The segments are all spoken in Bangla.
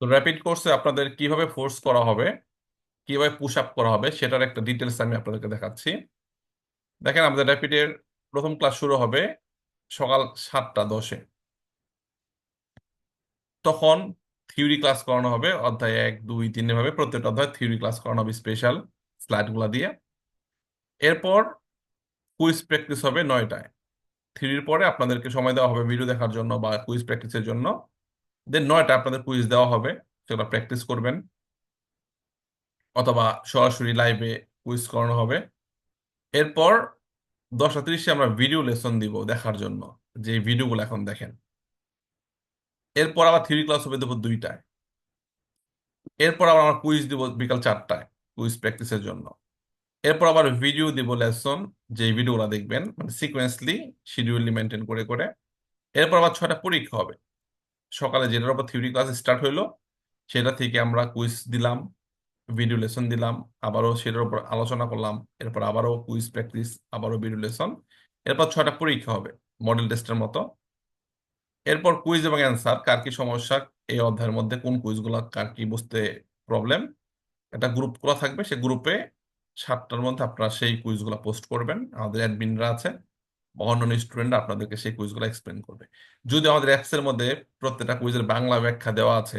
তো র্যাপিড কোর্সে আপনাদের কীভাবে ফোর্স করা হবে, কীভাবে পুশ আপ করা হবে, সেটার একটা ডিটেলস আমি আপনাদেরকে দেখাচ্ছি। দেখেন আমাদের র্যাপিডের প্রথম ক্লাস শুরু হবে সকাল সাতটা দশে। তখন থিওরি ক্লাস করানো হবে, অধ্যায় এক, দুই, তিন ভাবে প্রত্যেকটা অধ্যায় থিওরি ক্লাস করানো হবে স্পেশাল স্লাইডগুলো দিয়ে। এরপর কুইজ প্র্যাকটিস হবে নয়টায়। থিওরির পরে আপনাদেরকে সময় দেওয়া হবে ভিডিও দেখার জন্য বা কুইজ প্র্যাকটিসের জন্য। দেন নয়টা আপনাদের কুইজ দেওয়া হবে, সেগুলো প্র্যাকটিস করবেন। অথবা সরাসরি লাইভে কুইজ করানো হবে। এরপর দশটা তিরিশে আমরা ভিডিও লেসন দিব দেখার জন্য, যে ভিডিওগুলো এখন দেখেন। এরপর আবার থিওরি ক্লাস হবে দুপুর দুইটায়। এরপর আবার আমরা কুইজ দিব বিকাল চারটায় কুইজ প্র্যাকটিসের জন্য। এরপর আবার ভিডিও দিব লেসন যে ভিডিওগুলো দেখবেন মানে সিকোয়েন্সলি শিডিউলি মেনটেন করে করে। এরপর আবার ছয়টা পরীক্ষা হবে। সকালে যেটার উপর থিওরি ক্লাস স্টার্ট হইল, সেটা থেকে আমরা কুইজ দিলাম ভিডিও লেসন দিলাম, আবারও সেটার উপর আলোচনা করলাম, এরপর আবারও কুইজ প্র্যাকটিস আবারও ভিডিও লেসন এরপর ছয়টা পরীক্ষা হবে মডেল টেস্টের মতো। এরপর কুইজ এবং অ্যান্সার কার কি সমস্যা, এই অধ্যায়ের মধ্যে কোন কুইজগুলো কার কি বুঝতে প্রবলেম একটা গ্রুপ খোলা থাকবে, সে গ্রুপে সাতটার মধ্যে আপনারা সেই কুইজগুলো পোস্ট করবেন, আমাদের অ্যাডমিনরা আছে। অন্যান্য স্টুডেন্ট আপনাদেরকে সেই কুইজগুলো এক্সপ্লেন করবে। যদি আমাদের অ্যাপস এর মধ্যে প্রত্যেকটা কুইজের বাংলা ব্যাখ্যা দেওয়া আছে,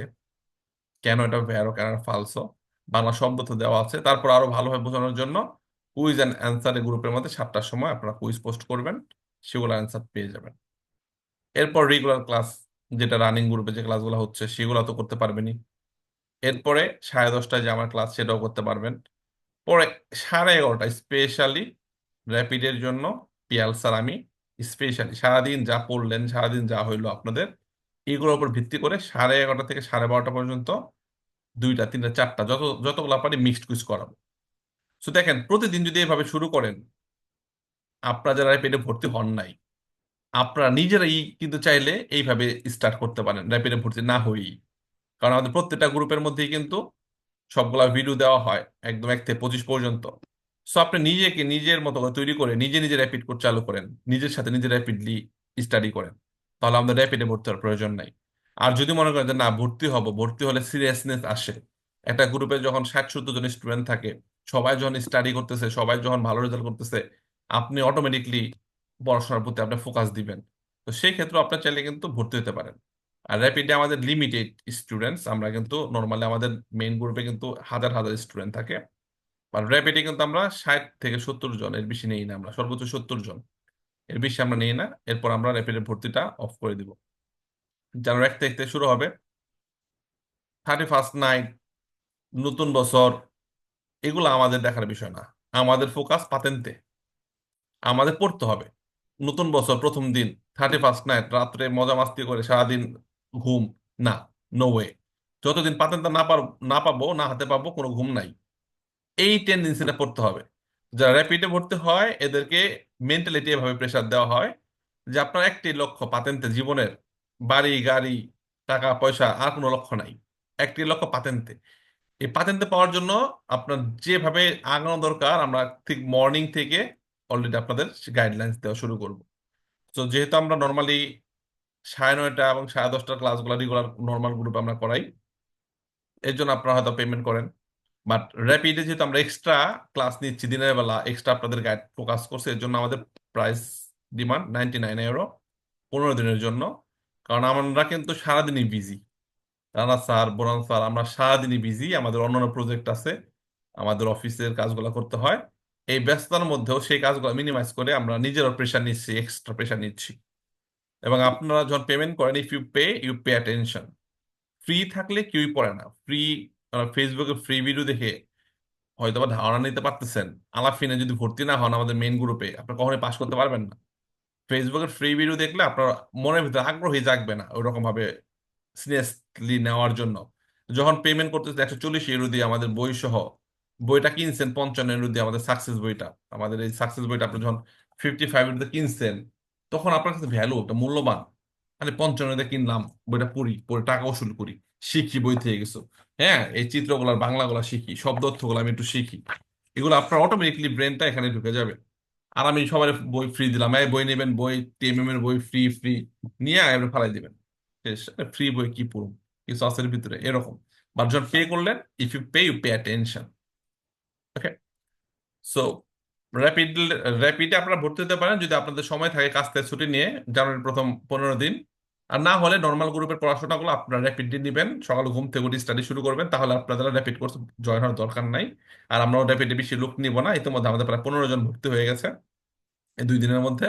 কেন এটা ভ্যারো, কেন ফালসো বাংলা শব্দ তো দেওয়া আছে, তারপর আরও ভালোভাবে বোঝানোর জন্য কুইজ অ্যান্ড অ্যান্সার গ্রুপের মধ্যে সাতটার সময় আপনারা কুইজ পোস্ট করবেন সেগুলো অ্যান্সার পেয়ে যাবেন। এরপর রেগুলার ক্লাস যেটা রানিং গ্রুপে যে ক্লাসগুলো হচ্ছে, সেগুলো তো করতে পারবেনই। এরপরে সাড়ে দশটায় যে আমার ক্লাস সেটাও করতে পারবেন। পরে সাড়ে এগারোটায় স্পেশালি র্যাপিডের জন্য পিয়াল স্যার আমি স্পেশালি সারাদিন যা পড়লেন, সারাদিন যা হইল আপনাদের, এগুলোর উপর ভিত্তি করে সাড়ে এগারোটা থেকে সাড়ে বারোটা পর্যন্ত দুইটা, তিনটা, চারটা, যত, যতগুলো পারি মিক্সড কুইজ করাবো। তো দেখেন, প্রতিদিন যদি এভাবে শুরু করেন, আপনারা যারা র্যাপিডে ভর্তি হন নাই, আপনারা নিজেরাই কিন্তু চাইলে এইভাবে স্টার্ট করতে পারেন র্যাপিডে ভর্তি না হয়েই। কারণ আমাদের প্রত্যেকটা গ্রুপের মধ্যেই কিন্তু সবগুলা ভিডিও দেওয়া হয়, একদম এক থেকে পঁচিশ পর্যন্ত। সো আপনি নিজেকে নিজের মতো করে তৈরি করে নিজে নিজে র্যাপিড কোড চালু করেন, নিজের সাথে নিজে র্যাপিডলি স্টাডি করেন, তাহলে আমাদের র্যাপিডে ভর্তি হওয়ার প্রয়োজন নাই। আর যদি মনে করেন যে না, ভর্তি হব, ভর্তি হলে সিরিয়াসনেস আসে। একটা গ্রুপে যখন ষাট সত্তর জন স্টুডেন্ট থাকে, সবাই যখন স্টাডি করতেছে, সবাই যখন ভালো রেজাল্ট করতেছে, আপনি অটোমেটিকলি পড়াশোনার প্রতি আপনি ফোকাস দিবেন। তো সেই ক্ষেত্রে আপনার চাইলে কিন্তু ভর্তি হতে পারেন। আর র্যাপিডে আমাদের লিমিটেড স্টুডেন্টস আমরা কিন্তু নর্মালি আমাদের মেইন গ্রুপে কিন্তু হাজার হাজার স্টুডেন্ট থাকে। আর র্যাপিডে কিন্তু আমরা ষাট থেকে সত্তর জন, এর বেশি নেই না আমরা, সর্বোচ্চ সত্তর জন। এর বেশি আমরা নেই না, এরপর আমরা র্যাপিডের ভর্তিটা অফ করে দিব। জানুয়ারি এক তারিখ থেকে শুরু হবে। থার্টি ফার্স্ট নাইট নতুন বছর, এগুলো আমাদের দেখার বিষয় না। আমাদের ফোকাস পাতেন্তে আমাদের পড়তে হবে। নতুন বছর, প্রথম দিন থার্টি ফার্স্ট নাইট রাত্রে মজা মাস্তি করে সারাদিন ঘুম, না নো ওয়ে যতদিন পাতেন্তা না পার, না পাবো, না হাতে পাবো, কোনো ঘুম নাই। এই টেন্ডেন্সিটা পড়তে হবে। যারা র্যাপিডে ভর্তি হয়, এদেরকে মেন্টালিটি এভাবে প্রেশার দেওয়া হয় যে আপনার একটি লক্ষ্য পাতেন্তে জীবনের বাড়ি, গাড়ি, টাকা, পয়সা আর কোনো লক্ষ্য নাই। একটি লক্ষ্য পাতেন্তে এই পাতেন্তে পাওয়ার জন্য আপনার যেভাবে আগানো দরকার, আমরা ঠিক মর্নিং থেকে অলরেডি আপনাদের গাইডলাইন্স দেওয়া শুরু করব। তো যেহেতু আমরা নর্মালি সাড়ে নয়টা এবং সাড়ে দশটার ক্লাসগুলো রেগুলার নর্মাল গ্রুপে আমরা করাই, এর জন্য আপনারা হয়তো পেমেন্ট করেন। বাট র্যাপিডে যেহেতু আমরা এক্সট্রা ক্লাস নিচ্ছি, দিনের বেলা এক্সট্রা আপনাদের গাইড ফোকাস করছে, এর জন্য আমাদের price demand ninety nine euro পনেরো দিনের জন্য। কারণ আমরা কিন্তু সারাদিনই বিজি রানা স্যার, বোরান স্যার, আমরা সারাদিনই বিজি আমাদের অন্যান্য প্রজেক্ট আছে, আমাদের অফিসের কাজগুলো করতে হয়। এই ব্যস্ততার মধ্যেও সেই কাজগুলো মিনিমাইজ করে আমরা নিজেরও প্রেশার নিচ্ছি এক্সট্রা প্রেশার নিচ্ছি। এবং আপনারা যখন পেমেন্ট করেন if you pay you pay attention free থাকলে কেউই পড়ে না। ফ্রি ফেসবুকে ফ্রি ভিডিও দেখে হয়তো বা ধারণা নিতে পারতেছেন। আলাফিনে যদি ভর্তি না হন আমাদের মেইন গ্রুপে আপনি কখনোই পাস করতে পারবেন না। ফেসবুকের ফ্রি ভিডিও দেখলে আপনার মনের ভিতরে আগ্রহী জাগবে না ওইরকম ভাবে সিরিয়াসলি নেওয়ার জন্য। যখন পেমেন্ট করতেছে একশো চল্লিশ ইউরো দিয়ে আমাদের বই সহ, বইটা কিনছেন, পঞ্চান্ন ইউরো দিয়ে আমাদের সাকসেস বইটা, আমাদের এই সাকসেস বইটা আপনি যখন ফিফটি ফাইভ ইউরোতে কিনছেন, তখন আপনার কাছে ভ্যালু একটা মূল্যবান মানে পঞ্চান্ন কিনলাম, বইটা পড়ি, পড়ে টাকা উসুল করি। শিখি বই থেকে গেছো। হ্যাঁ এই চিত্রগুলার বাংলাগুলা শিখি শব্দ অর্থগুলো আমি একটু শিখি। এগুলো আপনার অটোমেটিকলি ব্রেনটা এখানে ঢুকে যাবে। আর আমি সবার বই ফ্রি দিলাম। এই বই নেবেন, বই টিএমএম এর বই ফ্রি ফ্রি নিয়ে আপনি ফালাই দিবেন। ফ্রি বই কি পড়ুন? কিছু আছে ভিতরে এরকম। বাট যখন পে করলেন if you pay you pay attention okay so rapid র্যাপিডে আপনারা ভর্তি হতে পারেন। যদি আপনাদের সময় থাকে, কাজ থেকে ছুটি নিয়ে, জানুয়ারির প্রথম পনেরো দিন আর না হলে নর্মাল গ্রুপের পড়াশোনাগুলো আপনারা র্যাপিডলি নেবেন। সকালে ঘুম থেকে উঠে স্টাডি শুরু করবেন, তাহলে আপনাদের র্যাপিড কোর্স জয়েন হওয়ার দরকার নাই। আর আমরাও র্যাপিডে বেশি লোক নিব না, ইতিমধ্যে আমাদের প্রায় পনেরো জন ভর্তি হয়ে গেছে এই দুই দিনের মধ্যে।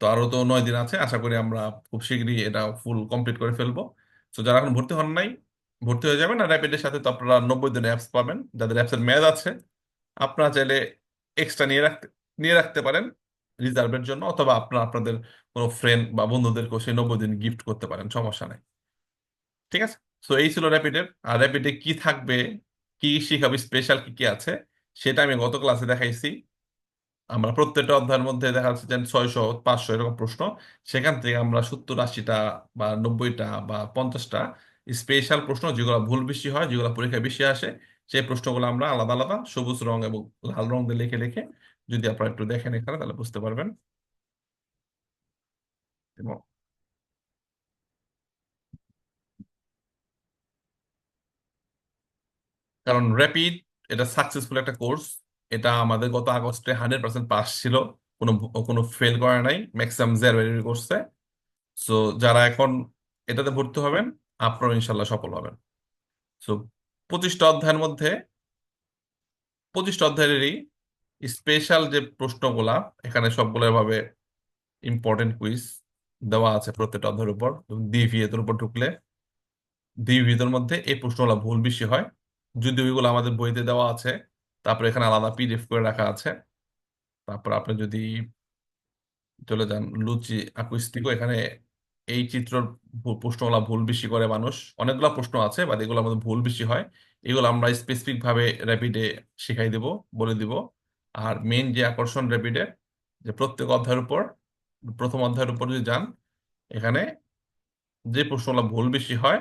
তো আরও তো নয় দিন আছে, আশা করি আমরা খুব শীঘ্রই এটা ফুল কমপ্লিট করে ফেলব। তো যারা এখন ভর্তি হন নাই, ভর্তি হয়ে যাবেন আর র্যাপিডের সাথে তো আপনারা নব্বই দিনের অ্যাপস পাবেন, যাদের অ্যাপসের মেয়াদ আছে, আপনারা চাইলে এক্সট্রা নিয়ে রাখতে নিয়ে রাখতে পারেন। রিজার্ভের জন্য অথবা আপনার আপনাদের কোনো ফ্রেন্ড বা বন্ধুদেরকেও সেই নব্বই দিন গিফট করতে পারেন, সমস্যা নাই। ঠিক আছে? তো এই ছিল র্যাপিডের আর র্যাপিডে কি থাকবে, কি শিখাবে স্পেশাল কি কি আছে, সেটা আমি গত ক্লাসে দেখাইছি। আমরা প্রত্যেকটা অধ্যায়ের মধ্যে দেখা যাচ্ছে যে ছয়শো, পাঁচশো এরকম প্রশ্ন। সেখান থেকে আমরা সত্তর, আশিটা বা নব্বইটা বা পঞ্চাশটা স্পেশাল প্রশ্ন, যেগুলো ভুল বেশি হয়, যেগুলো পরীক্ষায় বেশি আসে, সেই প্রশ্নগুলো আমরা আলাদা আলাদা সবুজ রং এবং লাল রং দিয়ে লিখে লিখে যদি আপনারা একটু দেখেন এখানে, তাহলে বুঝতে পারবেন। কারণ র্যাপিড এটা সাকসেসফুল একটা কোর্স এটা আমাদের গত আগস্টে হান্ড্রেড পার্সেন্ট পাস ছিল। কোনো কোনো ফেল করে নাই। ম্যাক্সিমাম জেরো করছে সো যারা এখন এটাতে ভর্তি হবেন আপনারা ইনশাল্লাহ সফল হবেন। সো পঁচিশটা অধ্যায়ের মধ্যে, পঁচিশটা অধ্যায়েরই স্পেশাল যে প্রশ্নগুলা, এখানে সবগুলো ভাবে ইম্পর্টেন্ট কুইজ দেওয়া আছে প্রত্যেকটা অধ্যায়ের উপর। এর উপর ঢুকলে এর মধ্যে এই প্রশ্নগুলো ভুল বেশি হয়। যদিও এগুলো আমাদের বইতে দেওয়া আছে, তারপরে এখানে আলাদা পিডিএফ করে রাখা আছে। তারপর আপনি যদি চলে যান লুচি আকুস্তিকও এখানে এই চিত্রর প্রশ্নগুলো ভুল বেশি করে মানুষ। অনেকগুলো প্রশ্ন আছে বা এগুলোর মধ্যে ভুল বেশি হয়। এগুলো আমরা স্পেসিফিক ভাবে র্যাপিডে শিখাই দেব, বলে দিব। আর মেইন যে আকর্ষণ র্যাপিডে যে প্রত্যেক অধ্যায়ের উপর, প্রথম অধ্যায়ের উপর যদি যান, এখানে যে প্রশ্নগুলো ভুল বেশি হয়,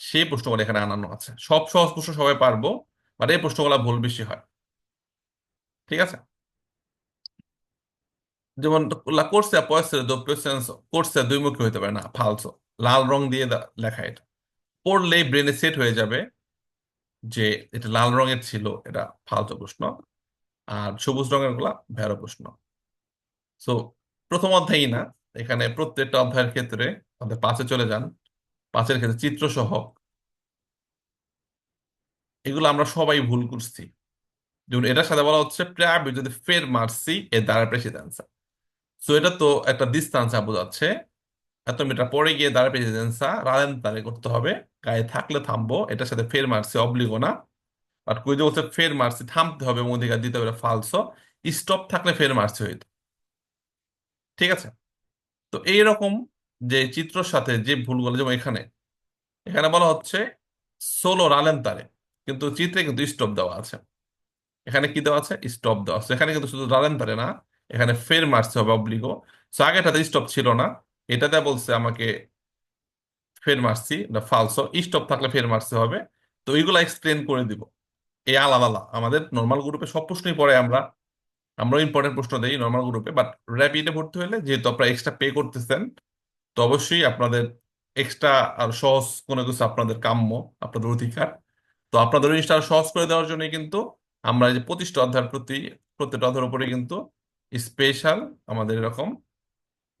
সেই প্রশ্নগুলো এখানে আনানো আছে। সব সহজ প্রশ্ন সবাই পারব বাট এই প্রশ্নগুলো ভুল বেশি হয়। ঠিক আছে? যেমন কোর্সে পয়সা দো কোর্সে দুই মুখী হইতে পারে না ফালসো লাল রং দিয়ে লেখা এটা। পড়লেই ব্রেনে সেট হয়ে যাবে যে এটা লাল রঙের ছিল, এটা ফালতু প্রশ্ন। আর সবুজ রঙেরগুলা ভেড়ো প্রশ্ন সো প্রথম অধ্যায়ই না, এখানে প্রত্যেকটা অধ্যায়ের ক্ষেত্রে আমাদের পাঁচে চলে যান। পাঁচের ক্ষেত্রে চিত্র সহ এগুলো আমরা সবাই ভুল করছি। যেমন এটার সাথে বলা হচ্ছে প্রায় যদি ফের মারছি এ দ্বারা প্রেসিডেন্সা সো এটা তো একটা ডিস্টান্সা বোঝাচ্ছে। এত মিটার পরে গিয়ে দাঁড়া প্রেসিডেন্সা রালেন্তারে করতে হবে। গায়ে থাকলে থামবো, এটার সাথে ফের মারছি অব্লিগো না বাট কই যে বলছে, ফের মারছি, থামতে হবে এবং অধিকার দিতে হবে ফালসো স্টপ থাকলে ফের মারছি হইতো ঠিক আছে? তো এইরকম যে চিত্রর সাথে যে ভুলগুলো, যেমন এখানে। এখানে বলা হচ্ছে সোলো রালেন্তারে কিন্তু চিত্রে কিন্তু স্টপ দেওয়া আছে। এখানে কি দেওয়া আছে? স্টপ দেওয়া আছে। এখানে কিন্তু শুধু রালেন্তারে না, এখানে ফের মারতে হবে অব্লিগো সো আগেটাতে স্টপ ছিল না। এটাতে বলছে আমাকে, ফের মারছি, না ফালসো স্টপ থাকলে ফের মারতে হবে। তো এইগুলো এক্সপ্লেন করে দিব। এই আলাদা আলাদা। আমাদের নর্মাল গ্রুপে সব প্রশ্নই পড়ে আমরা। আমরা ইম্পর্টেন্ট প্রশ্ন দেই নর্মাল গ্রুপে বাট র্যাপিডে ভর্তি হলে যেহেতু আপনারা এক্সট্রা পে করতেছেন, তো অবশ্যই আপনাদের এক্সট্রা আর সহজ কোনো কিছু আপনাদের কাম্য, আপনাদের অধিকার। তো আপনাদের জিনিসটা সহজ করে দেওয়ার জন্য কিন্তু আমরা যে প্রতিষ্ঠা অধ্যায়ের প্রতি, প্রত্যেকটা অধ্যায়ের উপরে কিন্তু স্পেশাল আমাদের এরকম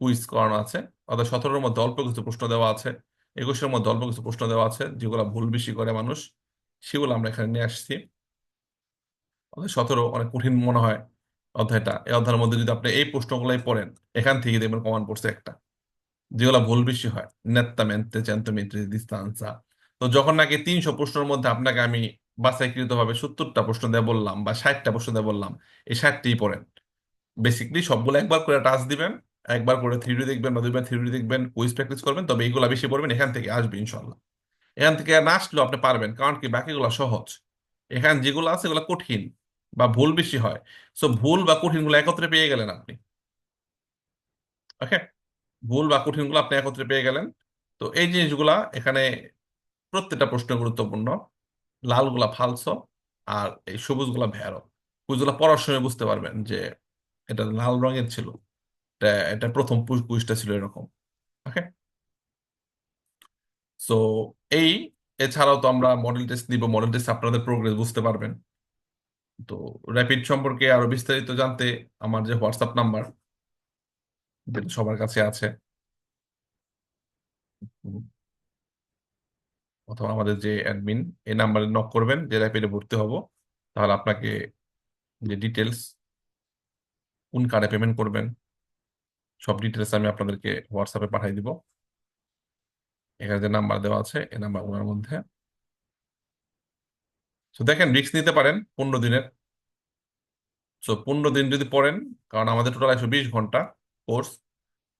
কুইজ করানো আছে। অর্থাৎ সতেরোর মধ্যে অল্প কিছু প্রশ্ন দেওয়া আছে, একুশের মধ্যে অল্প কিছু প্রশ্ন দেওয়া আছে, যেগুলো ভুল বেশি করে মানুষ, সেগুলো আমরা এখানে নিয়ে আসছি। সতেরো, অনেক কঠিন মনে হয় অধ্যায়টা। এই অধ্যায়ের মধ্যে যদি আপনি এই প্রশ্নগুলাই পড়েন, এখান থেকে দেখবেন কমান পড়ছে একটা। যেগুলো ভুল বেশি হয়। নেত্তামেন্তে চেন্তমেন্তে দিস্তান্সা। তো যখন নাকি তিনশো প্রশ্নের মধ্যে আপনাকে আমি বাছাইকৃত ভাবে সত্তরটা প্রশ্ন দিয়ে বললাম বা ষাটটা প্রশ্ন দিয়ে বললাম, এই ষাটটিই পড়েন। বেসিকলি সবগুলো একবার করে টাচ দিবেন, একবার করে থ্রিডি দেখবেন বা দুইবার থ্রিডি দেখবেন কুইজ প্র্যাকটিস করবেন, তবে এইগুলা বেশি পড়বেন, এখান থেকে আসবে ইনশাল্লাহ এখান থেকে না আসলেও আপনি পারবেন, কারণ কি বাকিগুলো সহজ। এখানে যেগুলো আছে এগুলো কঠিন। বা ভুল বেশি হয়। সো ভুল বা কঠিনগুলো একত্রে পেয়ে গেলেন আপনি। ওকে ভুল বা কঠিনগুলো আপনি একত্রে পেয়ে গেলেন। তো এই জিনিসগুলা এখানে প্রত্যেকটা প্রশ্ন গুরুত্বপূর্ণ। লালগুলা ফালসো আর এই সবুজগুলা ভেড়ো। কুইজগুলা পড়ার সময় বুঝতে পারবেন যে এটা লাল রঙের ছিল। এটা এটা প্রথম কুইজটা ছিল এরকম। ওকে সো এই, এছাড়াও তো আমরা মডেল টেস্ট নিব মডেল টেস্ট আপনাদের প্রোগ্রেস বুঝতে পারবেন। তো র্যাপিড সম্পর্কে আরও বিস্তারিত জানতে আমার যে হোয়াটসঅ্যাপ নাম্বার সবার কাছে আছে। অথবা আমাদের যে অ্যাডমিন এই নাম্বারে নক করবেন, যে র্যাপিডে ভর্তি হব। তাহলে আপনাকে যে ডিটেলস কোন কার্ডে পেমেন্ট করবেন, সব ডিটেলস আমি আপনাদেরকে হোয়াটসঅ্যাপে পাঠিয়ে দিব। এখানে যে নাম্বার দেওয়া আছে, এই নাম্বার ওনার মধ্যে। তো দেখেন রিস্ক নিতে পারেন পনেরো দিনের। সো পনেরো দিন যদি পড়েন, কারণ আমাদের টোটাল একশো বিশ ঘণ্টা কোর্স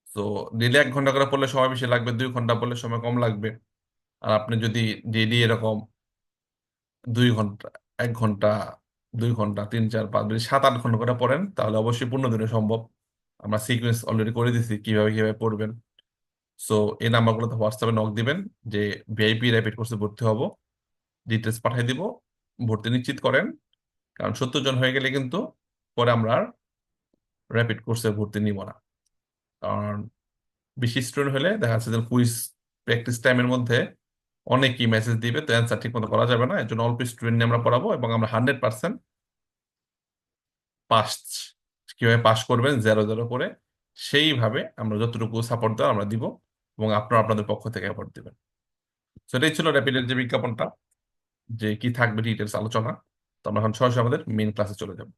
তো ডেলি এক ঘণ্টা করে পড়লে সময় বেশি লাগবে, দুই ঘণ্টা পড়লে সময় কম লাগবে। আর আপনি যদি ডেলি এরকম দুই ঘণ্টা, এক ঘণ্টা, দুই ঘণ্টা, তিন, চার, পাঁচ, যদি সাত, আট ঘণ্টা করে পড়েন, তাহলে অবশ্যই পনেরো দিনে সম্ভব। আমরা সিকোয়েন্স অলরেডি করে দিছি, কীভাবে কীভাবে পড়বেন। সো এই নাম্বারগুলোতে হোয়াটসঅ্যাপে নক দিবেন, যে ভিআইপি র্যাপিড কোর্সে ভর্তি হব ডিটেলস পাঠিয়ে দিব ভর্তি নিশ্চিত করেন। কারণ সত্তর জন হয়ে গেলে কিন্তু পরে আমরা র্যাপিড কোর্সে ভর্তি নিব না। কারণ বেশি স্টুডেন্ট হলে দেখা যাচ্ছে যে কুইজ প্র্যাকটিস টাইমের মধ্যে অনেকই মেসেজ দিবে, তো অ্যান্সার ঠিক মতো করা যাবে না। এর জন্য অল্প স্টুডেন্ট নিয়ে আমরা পড়াবো এবং আমরা হান্ড্রেড পার্সেন্ট পাস কীভাবে পাস করবেন জেরো জেরো করে, সেইভাবে আমরা যতটুকু সাপোর্ট দেওয়া আমরা দিব এবং আপনারা আপনাদের পক্ষ থেকে সাপোর্ট দিবেন। সেটাই ছিল র্যাপিডের যে বিজ্ঞাপনটা। যে কি থাকবে ডিটেলস আলোচনা তো আমরা এখন সরাসরি আমাদের মেন ক্লাসে চলে যাব।